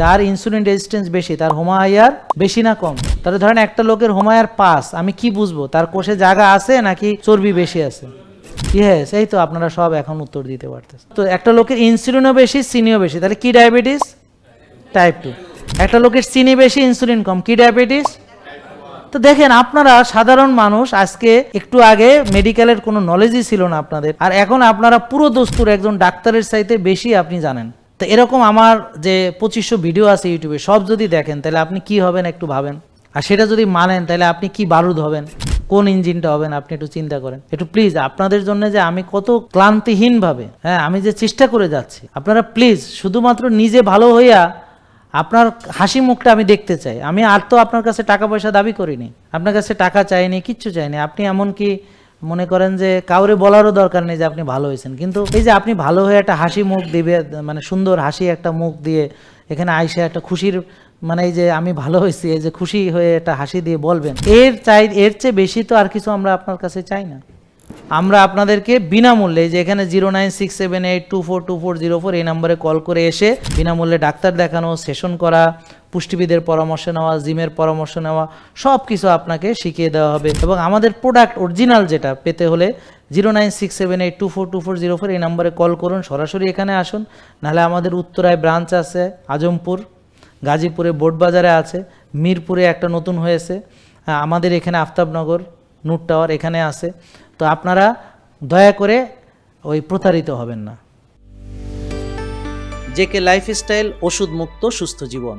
যার insulin resistance বেশি, তার হোমায়ার বেশি না কম? তাহলে ধরেন একটা লোকের হোমায়ার পাস আমি কি বুঝব? তার কোষে জায়গা আছে নাকি চর্বি বেশি আছে? ইয়েস এই তো আপনারা সব এখন উত্তর দিতে পারতেছেন। তো একটা লোকের ইনসুলিনও বেশি, চিনিও বেশি, তাহলে কি ডায়াবেটিস টাইপ টু একটা লোকের চিনি বেশি ইনসুলিন কম, কি ডায়াবেটিস তো দেখেন, আপনারা সাধারণ মানুষ, আজকে একটু আগে মেডিকেলের কোনো নলেজই ছিল না আপনাদের, আর এখন আপনারা পুরো দস্তুর একজন ডাক্তারের চাইতে বেশি আপনি জানেন। তো এরকম আমার যে পঁচিশশো ভিডিও আছে ইউটিউবে সব যদি দেখেন, তাহলে আপনি কি হবেন একটু ভাবেন। আর সেটা যদি মানেন, তাহলে আপনি কি বারুদ হবেন? কোন ইঞ্জিনটা হবেন? আপনি একটু চিন্তা করেন। একটু প্লিজ আপনাদের জন্য যে আমি কত ক্লান্তিহীনভাবে হ্যাঁ আমি যে চেষ্টা করে যাচ্ছি, আপনারা প্লিজ শুধুমাত্র নিজে ভালো হইয়া আপনার হাসি মুখটা আমি দেখতে চাই। আমি আর তো আপনার কাছে টাকা পয়সা দাবি করিনি, আপনার কাছে টাকা চাইনি, কিচ্ছু চাইনি। আপনি এমনকি মনে করেন যে কাউরে বলারও দরকার নেই যে আপনি ভালো হয়েছেন। কিন্তু এই যে আপনি ভালো হয়ে একটা হাসি মুখ দিবে মানে সুন্দর হাসি একটা মুখ দিয়ে এখানে আইসে একটা খুশির মানে এই যে আমি ভালো হয়েছি, এই যে খুশি হয়ে একটা হাসি দিয়ে বলবেন, এর চাই, এর চেয়ে বেশি তো আর কিছু আমরা আপনার কাছে চাই না। আমরা আপনাদেরকে বিনামূল্যে যে এখানে zero nine six seven eight two four two four zero four এই নম্বরে কল করে এসে বিনামূল্যে ডাক্তার দেখানো, সেশন করা, পুষ্টিবিদের পরামর্শ নেওয়া, জিমের পরামর্শ নেওয়া সব কিছু আপনাকে শিখিয়ে দেওয়া হবে। এবং আমাদের প্রোডাক্ট অরিজিনাল যেটা পেতে হলে zero nine six seven eight two four two four zero four এই নম্বরে কল করুন, সরাসরি এখানে আসুন। নাহলে আমাদের উত্তরায় ব্রাঞ্চ আছে, আজমপুর, গাজীপুরে বোটবাজারে আছে, মিরপুরে একটা নতুন হয়েছে। আমাদের এখানে আফতাবনগর নূর টাওয়ার এখানে আছে। তো আপনারা দয়া করে ওই প্রতারিত হবেন না। জেকে লাইফস্টাইল ওষুধ মুক্ত সুস্থ জীবন।